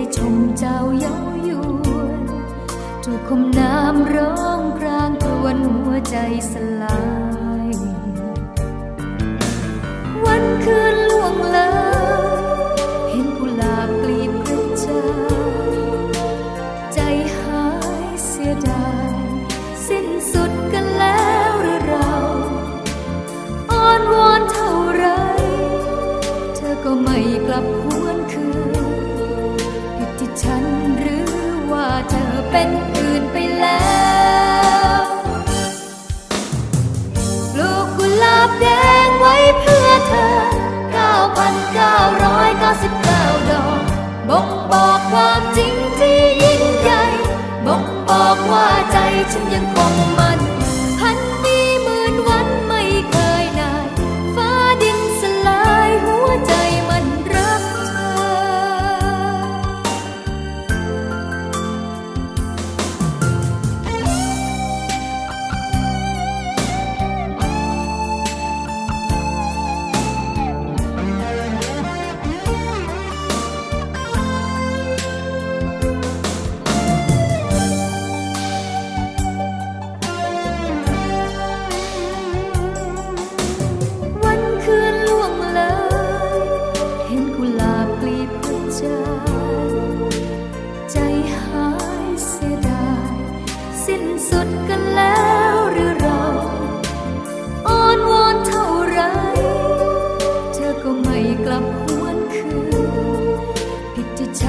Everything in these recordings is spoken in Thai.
ได้ชมเจ้าเย้ายวนถูกคมน้ำร้องกลางตวนหัวใจสลาย วันคืน ฉันหรือว่าเธอเป็นอื่นไปแล้วปลูกกุหลาบแดงไว้เพื่อเธอ 9,999 ดอกบ่งบอกความจริงที่ยิ่งใหญ่บ่งบอกว่าใจฉันยังคงมั่น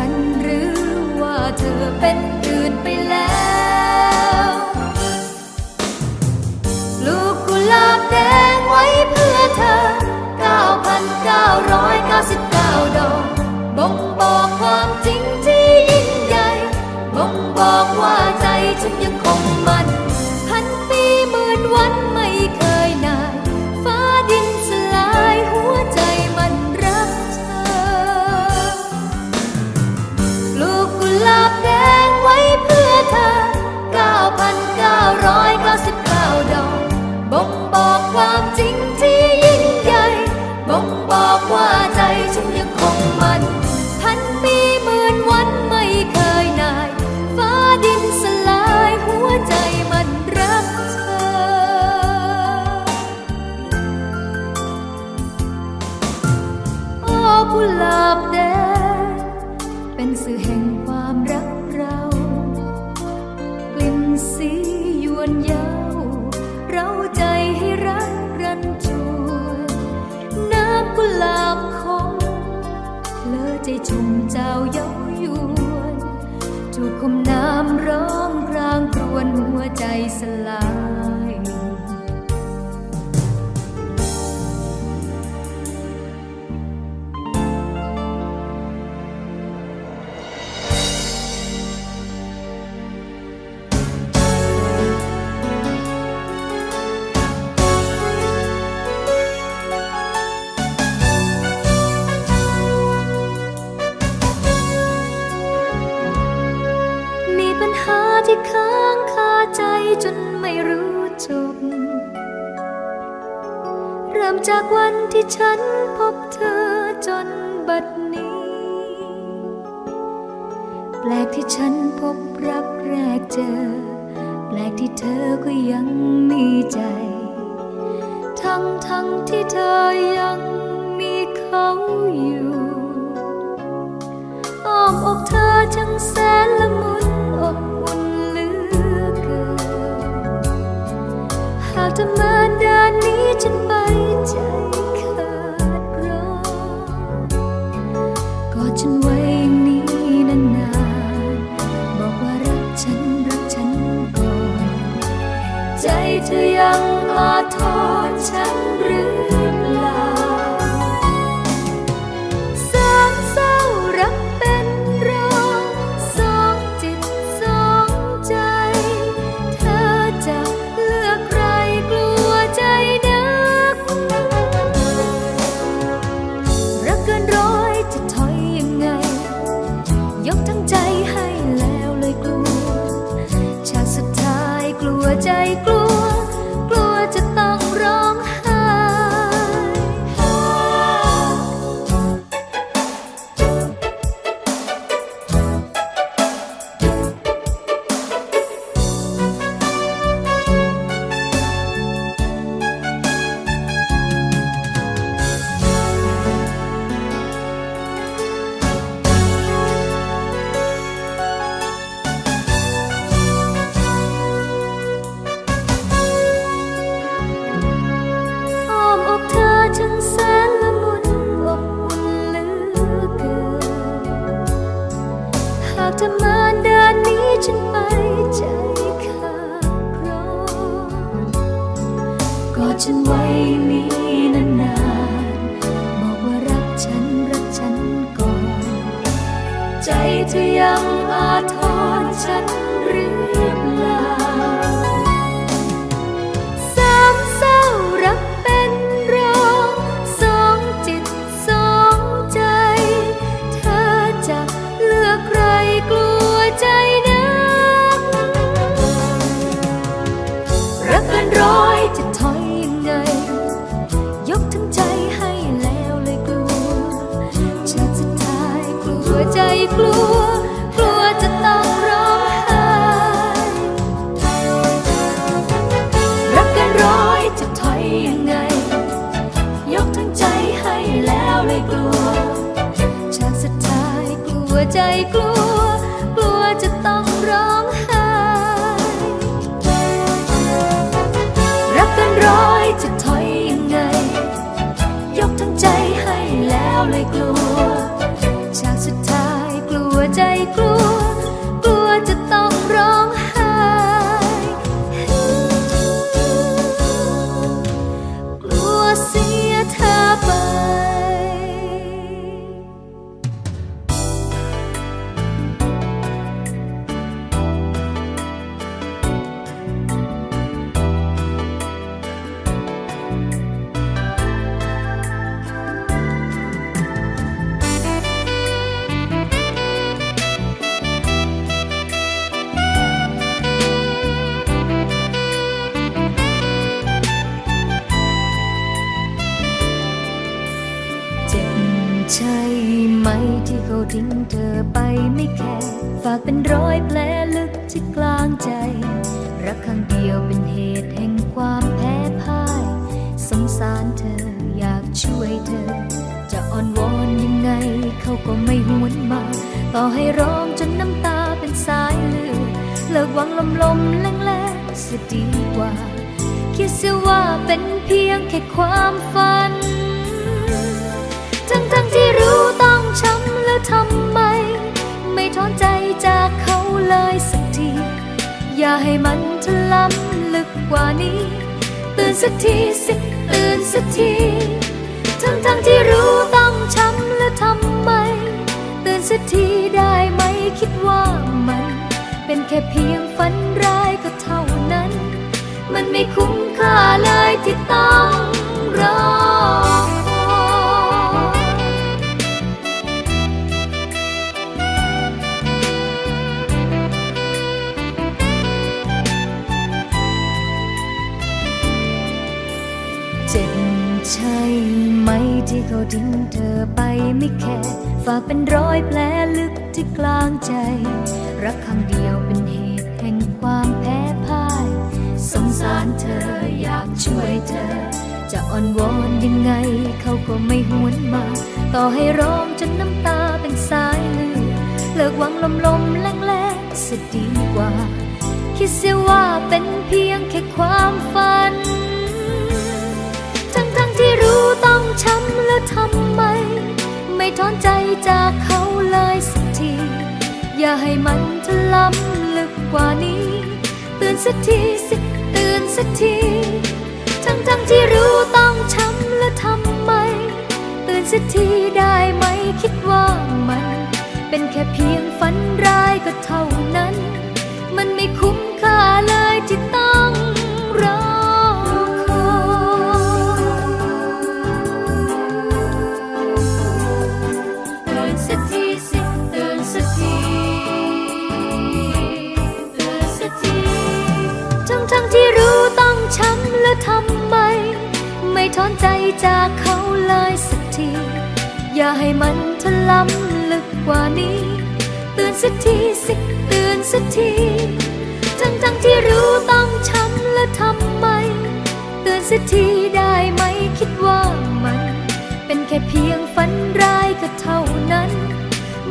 ันหรือว่าเธอเป็นอื่นไปแล้วลูกกุหลาบแดงไว้เพื่อเธอ 9,999 ดอก ก้มน้ำร้องกลางกรวนหัวใจสลาย มจากวันที่ฉันพบเธอจนบัดนี้ แปลกที่ฉันพบรักแรกเจอ แปลกที่เธอก็ยังมีใจ ทั้งทั้งที่เธอยังมีเขาอยู่อ้อมอกเธอจังแสนละมุนอบอุ่นเหลือเกินหากเธอมาด้นนี้ฉัน 见。你 ใจกลัว หา จะถอยยังไง ยกทั้งใจให้แล้วเลยกลัวชาติสุดท้ายกลัวใจกลัว กลัวจะต้องร้องไห้รักกันร้อยจะถอยยังไง ยกทั้งใจให้แล้วเลยกลัวชาติสุดท้ายกลัวใจกลัว กลัวจะต้องร้อง ไม่กลัวฉากสุดท้ายกลัวใจกลัว ทิ้งเธอไปไม่แคร์ฝากเป็นรอยแผลลึกที่กลางใจ รักครั้งเดียวเป็นเหตุแห่งความแพ้พ่ายสงสารเธออยากช่วยเธอ จะอ่อนวอนยังไงเขาก็ไม่หวนมา ต่อให้ร้องจนน้ำตาเป็นสายเลือดเลิกหวังลมลมแรงแรงเสียดีกว่า คิดเสียว่าเป็นเพียงแค่ความฝัน ทั้งทั้งที่รู้ สักทีสิตื่นสักทีทั้งทั้งที่รู้ต้องช้ำแล้วทำไม ตื่นสักทีได้ไหมคิดว่ามัน เป็นแค่เพียงฝันร้ายก็เท่านั้น มันไม่คุ้มค่าเลยที่ต้องรอ เจ็บใช่ไหมที่เขาทิ้งเธอไปไม่แคร์ฝากเป็นรอยแผลลึกที่กลางใจ รักครั้งเดียวเป็นเหตุแห่งความแพ้พ่าย สงสารเธออยากช่วยเธอ จะอ่อนวอนยังไงเขาก็ไม่หวนมา ต่อให้ร้องจนน้ำตาเป็นสายเลือดเลิกหวังลมลมแรงแรงเสียดีกว่า คิดเสียว่าเป็นเพียงแค่ความฝัน ที่รู้ต้องช้ำแล้วทำไม ไม่ถอนใจจากเขาเลยสักที อย่าให้มันทะล้ำลึกกว่านี้ ตื่นสักทีสิตื่นสักที ทั้งทั้งที่รู้ต้องช้ำแล้วทำไม ตื่นสักทีได้ไหมคิดว่ามัน เป็นแค่เพียงฝันร้ายก็เท่านั้น มันไม่คุ้มค่าเลยที่ต้อง แล้วทำไม ไม่ถอนใจจากเขาเลยสักที อย่าให้มันทะล้ำลึกกว่านี้ เตือนสักทีสิเตือนสักที ทั้งทั้งที่รู้ต้องช้ำแล้วทำไม เตือนสักทีได้ไหมคิดว่ามัน เป็นแค่เพียงฝันร้ายก็เท่านั้น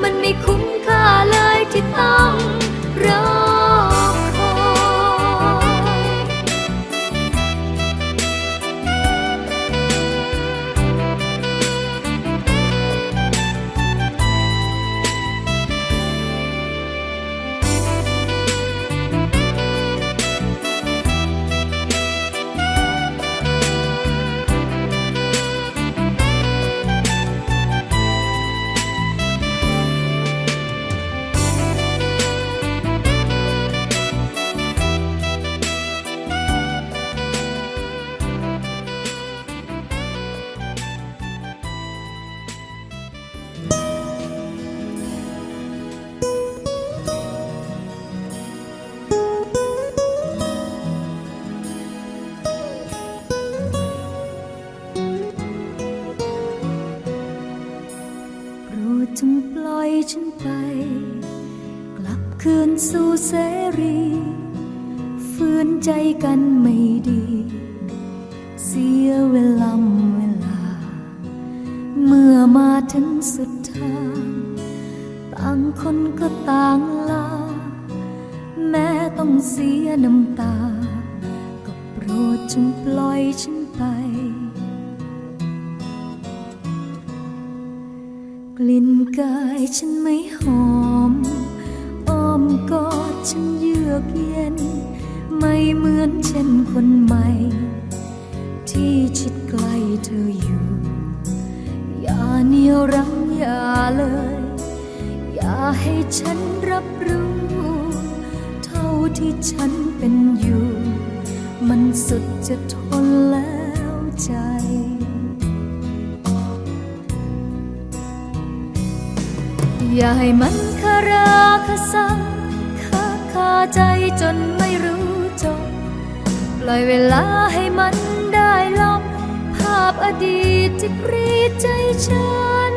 มันไม่คุ้มค่าเลยที่ต้องรอ คืนสู่เสรีฝืนใจกันไม่ดี เสียเวลาเวลา เมื่อมาถึงสุดทาง ต่างคนก็ต่างลา แม้ต้องเสียน้ำตา ก็โปรดจงปล่อยฉันไปกลิ่นกายฉันไม่หอมอ้อม กอดฉันเยือกเย็น ไม่เหมือนเช่นคนใหม่ ที่ชิดใกล้เธออยู่ อย่าเหนียวรั้งอย่าเลย อย่าให้ฉันรับรู้ เท่าที่ฉันเป็นอยู่ มันสุดจะทนแล้วใจอย่าให้มันคาราคาซังาใจจนไม่รู้จบ ปล่อยเวลาให้มันได้ลบภาพอดีตที่กรีดใจฉัน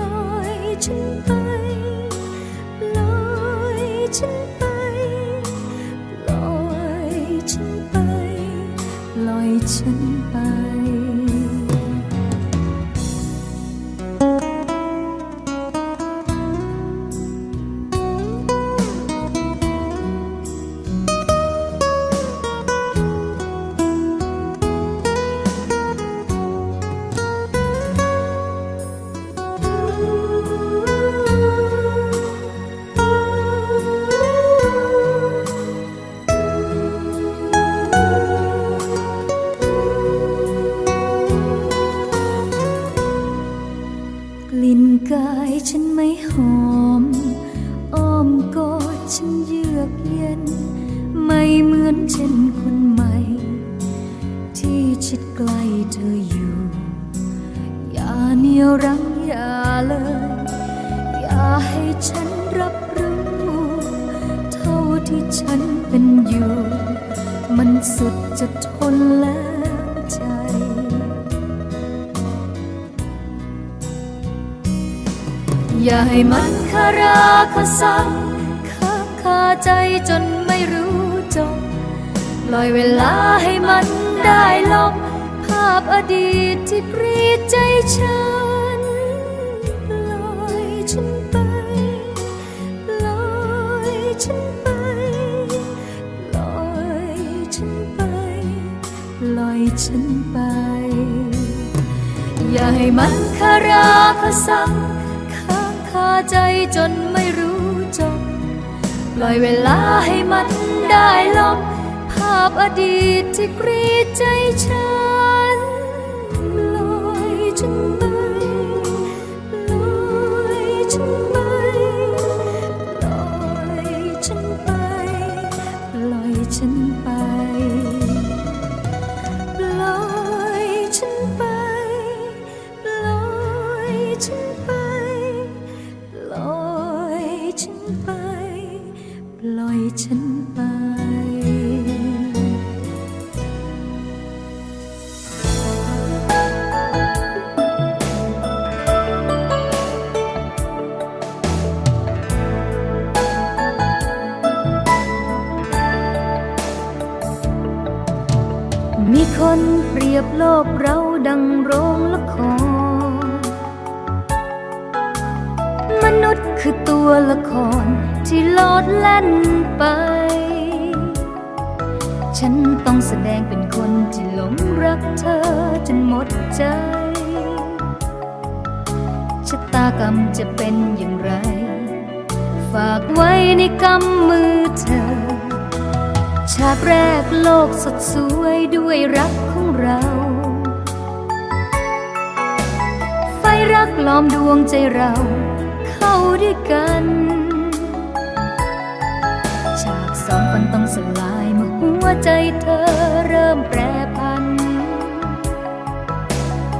ลอยฉันไปลอยฉันไปลอยฉันไปลอยฉัน ที่ฉันเป็นอยู่ มันสุดจะทนแล้วใจ อย่าให้มันคาราคาซังคาคาใจจนไม่รู้จบปล่อยเวลาให้มันได้ลบภาพอดีตที่กรีดใจฉัน อย่าให้มันคาราคาซังค้างคาใจจนไม่รู้จบปล่อยเวลาให้มันได้ลบภาพอดีตที่กรีดใจฉัน ปล่อยฉันไป ล่นไป ฉันต้องแสดงเป็นคนที่หลงรักเธอจนหมดใจ ชะตากรรมจะเป็นอย่างไร ฝากไว้ในกำมือเธอฉากแรกโลกสดสวยด้วยรักของเราไฟรักล้อมดวงใจเราเข้าด้วยกัน ฝันต้องสลายเมื่อหัวใจเธอเริ่มแปรพัน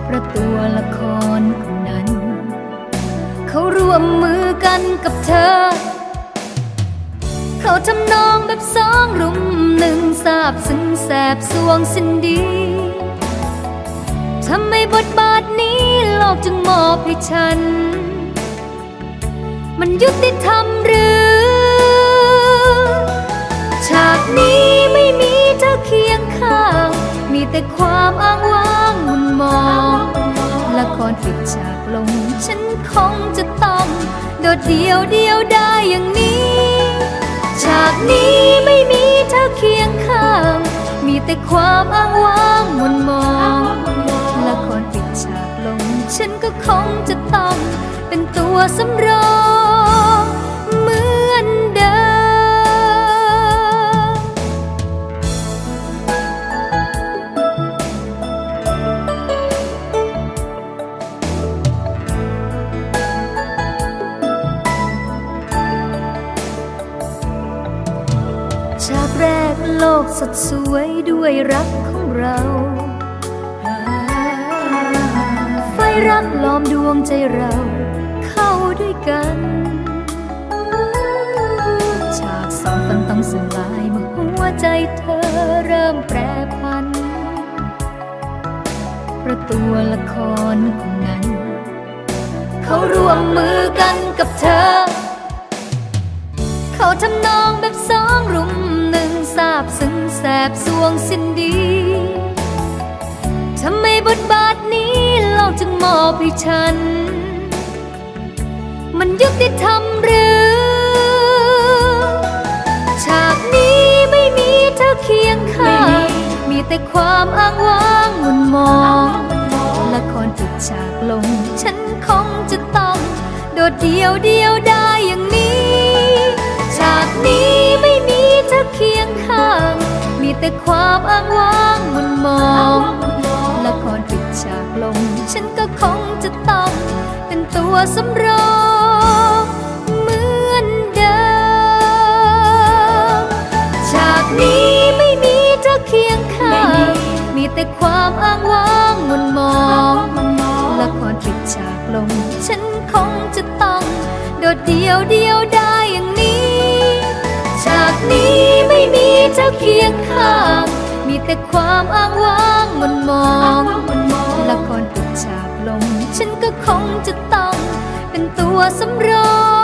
เพราะตัวละครคนนั้น เขาร่วมมือกันกับเธอ เขาทำนองแบบสองรุมหนึ่งสาบซึ้งแสบสวงสิ้นดีทำให้บทบาทนี้โลกจึงมอบให้ฉัน มันยุติธรรมากนี้ไม่มีเธอเคียงข้าง มีแต่ความอ้างว้างมุนมองละครปิดฉากลง ฉันคงจะต้อง โดดเดียวเดียวได้อย่างนี้ ฉากนี้ไม่มีเธอเคียงข้าง มีแต่ความอ้างว้างมุนมองละครปิดฉากลง ฉันก็คงจะต้อง เป็นตัวสำรอง ดสวยด้วยรักของเรา ไฟรักล้อมดวงใจเราเข้าด้วยกันฉากสองฝันต้องสลายเมื่อหัวใจเธอเริ่มแปรพันเพราะตัวละครคนนั้น เขาร่วมมือกันกับเธอ เขาทำนองแบบสองรุมหนึ่งสาบซึ้ง แสบสวงสิ้นดีทำไมบทบาทนี้เราจึงมอบให้ฉัน มันยุติธรรมหรือ ฉากนี้ไม่มีเธอเคียงข้าง มีแต่ความอ้างว้างมุนมองละครปิดฉากลง ฉันคงจะต้อง โดดเดียวเดียวได้อย่างนี้ ฉากนี้ไม่มีเธอเคียงข้าง แต่ความอ้างว้างมุนมองละครปิดฉากลง ฉันก็คงจะต้องเป็นตัวสำรองเหมือนเดิมฉากนี้ไม่มีเธอเคียงข้างมีแต่ความอ้างว้างมุนมองละครปิดฉากลง ฉันคงจะต้องโดดเดียวเดียวได้ คียงข้าง มีแต่ความอ้างว้างมุนมองละครปิดฉากลง ฉันก็คงจะต้องเป็นตัวสำรอง